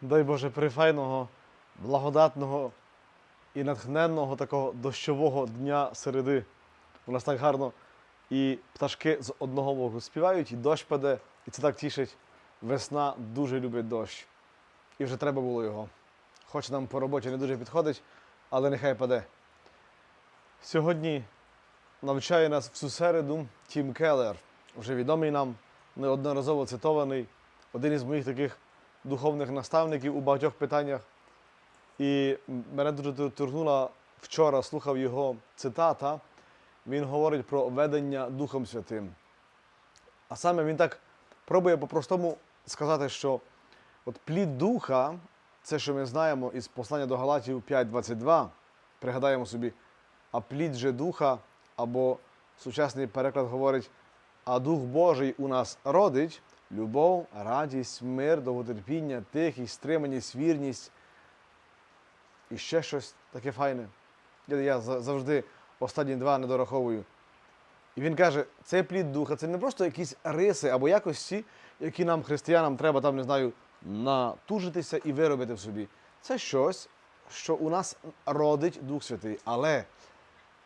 дай Боже, прифайного, благодатного і натхненного такого дощового дня середи. У нас так гарно і пташки з одного боку співають, і дощ паде, і це так тішить. Весна дуже любить дощ. І вже треба було його. Хоч нам по роботі не дуже підходить, але нехай паде. Сьогодні навчає нас в цю середу Тім Келлер, вже відомий нам, неодноразово цитований, один із моїх таких духовних наставників у багатьох питаннях. І мене дуже торкнула вчора, слухав його цитата. Він говорить про ведення Духом Святим. А саме він так пробує по-простому сказати, що от плід духа, це, що ми знаємо із послання до Галатів 5.22, пригадаємо собі, а плід же духа, або сучасний переклад говорить, а Дух Божий у нас родить любов, радість, мир, довготерпіння, тихість, стриманість, вірність і ще щось таке файне. Я, завжди останні два не дораховую. І він каже, цей плід духа це не просто якісь риси або якості, які нам, християнам, треба там, не знаю, натужитися і виробити в собі. Це щось, що у нас родить Дух Святий. Але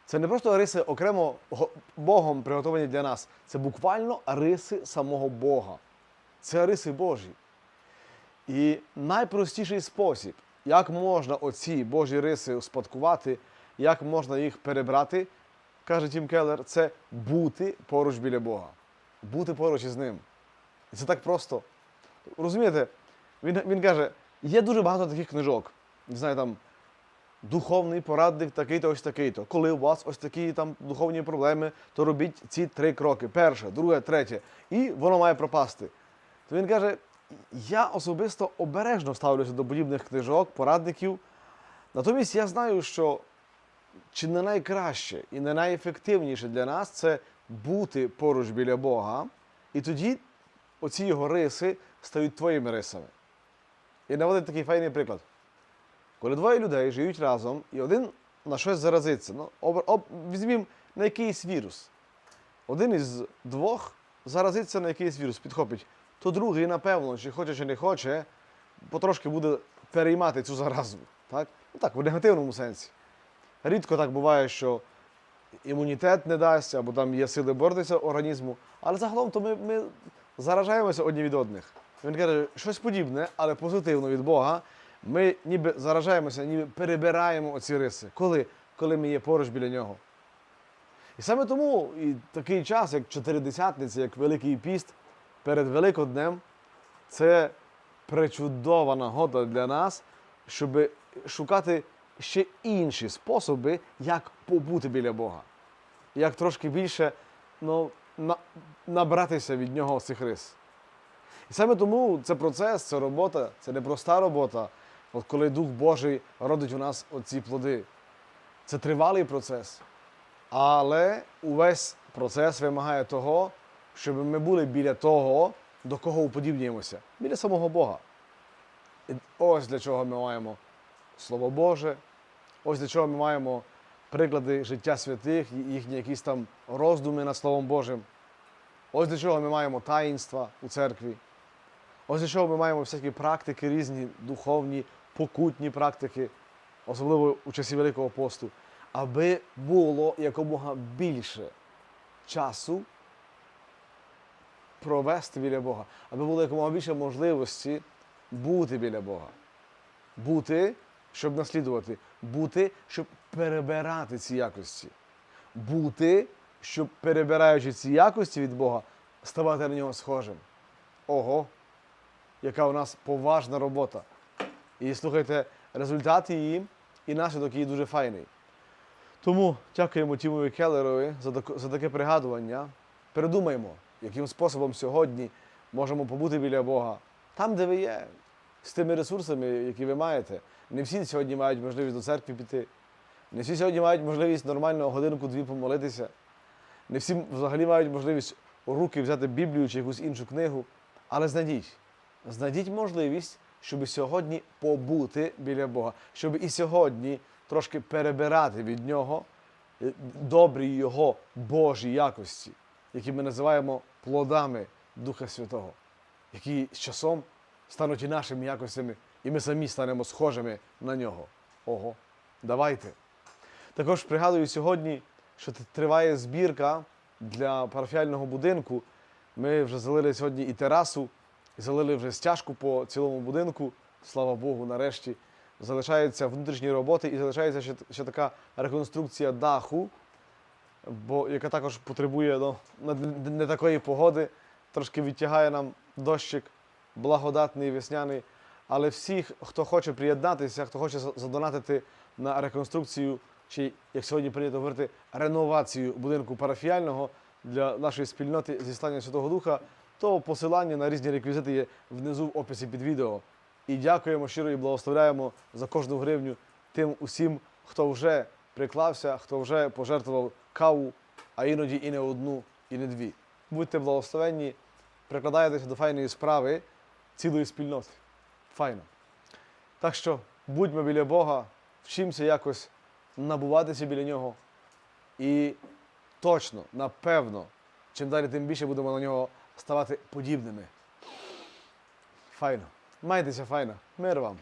це не просто риси окремо Богом приготовані для нас. Це буквально риси самого Бога. Це риси Божі. І найпростіший спосіб, як можна оці Божі риси успадкувати, як можна їх перебрати, каже Тім Келлер, це бути поруч біля Бога, бути поруч із ним. І це так просто. Розумієте, він, він каже, є дуже багато таких книжок. Не знаю, там духовний порадник такий-то, ось такий-то. Коли у вас ось такі там духовні проблеми, то робіть ці три кроки: перше, друге, третє. І воно має пропасти. То він каже: я особисто обережно ставлюся до подібних книжок, порадників. Натомість я знаю, що чи не найкраще і не найефективніше для нас це бути поруч біля Бога, і тоді оці його риси стають твоїми рисами. І наводить такий файний приклад. Коли двоє людей живуть разом, і один на щось заразиться, ну, об, об, візьмімо на якийсь вірус. Один із двох заразиться на якийсь вірус, підхопить, то другий, напевно, чи хоче, чи не хоче, потрошки буде переймати цю заразу. Так? Ну так, в негативному сенсі. Рідко так буває, що імунітет не дасть, або там є сили боротися організму. Але загалом то ми, ми заражаємося одні від одних. Він каже, щось подібне, але позитивно від Бога. Ми ніби заражаємося, ніби перебираємо оці риси. Коли? Коли ми є поруч біля нього. І саме тому і такий час, як чотиридесятниця, як Великий піст перед Великоднем, це пречудова нагода для нас, щоб шукати ще інші способи, як побути біля Бога, як трошки більше ну, на, набратися від нього цих рис. І саме тому це процес, це робота, це не проста робота, от коли Дух Божий родить у нас оці плоди. Це тривалий процес. Але увесь процес вимагає того, щоб ми були біля того, до кого уподібнюємося, біля самого Бога. І ось для чого ми маємо Слово Боже, ось для чого ми маємо приклади життя святих, їхні якісь там роздуми над Словом Божим. Ось для чого ми маємо таїнства у церкві. Ось для чого ми маємо всякі практики різні, духовні, покутні практики, особливо у часі Великого посту, аби було якомога більше часу провести біля Бога, аби було якомога більше можливості бути біля Бога. Бути, щоб наслідувати, бути, щоб перебирати ці якості. Бути, щоб перебираючи ці якості від Бога, ставати на нього схожим. Ого, яка у нас поважна робота. І слухайте, результат її і наслідок її дуже файний. Тому дякуємо Тімові Келлерові за, таке пригадування. Передумаймо, яким способом сьогодні можемо побути біля Бога там, де ви є, з тими ресурсами, які ви маєте. Не всі сьогодні мають можливість до церкви піти. Не всі сьогодні мають можливість нормально годинку-дві помолитися. Не всі взагалі мають можливість у руки взяти Біблію чи якусь іншу книгу. Але знайдіть, знайдіть можливість, щоб сьогодні побути біля Бога, щоб і сьогодні трошки перебирати від нього е, добрі його Божі якості, які ми називаємо плодами Духа Святого, які з часом стануть і нашими якостями і ми самі станемо схожими на нього. Ого, давайте. Також пригадую сьогодні, що триває збірка для парафіального будинку. Ми вже залили сьогодні і терасу, і залили вже стяжку по цілому будинку. Слава Богу, нарешті. Залишаються внутрішні роботи і залишається ще, така реконструкція даху, бо, яка також потребує ну, не, такої погоди. Трошки відтягає нам дощик благодатний, весняний. Але всіх, хто хоче приєднатися, хто хоче задонатити на реконструкцію, чи, як сьогодні прийнято говорити, реновацію будинку парафіального для нашої спільноти зіслання Святого Духа, то посилання на різні реквізити є внизу в описі під відео. І дякуємо щиро і благословляємо за кожну гривню тим усім, хто вже приклався, хто вже пожертвував каву, а іноді і не одну, і не дві. Будьте благословенні, прикладаєтеся до файної справи цілої спільноти. Файно. Так що будьмо біля Бога, вчимося якось набуватися біля нього. І точно, напевно, чим далі, тим більше будемо на нього ставати подібними. Файно. Майтеся файно. Мир вам.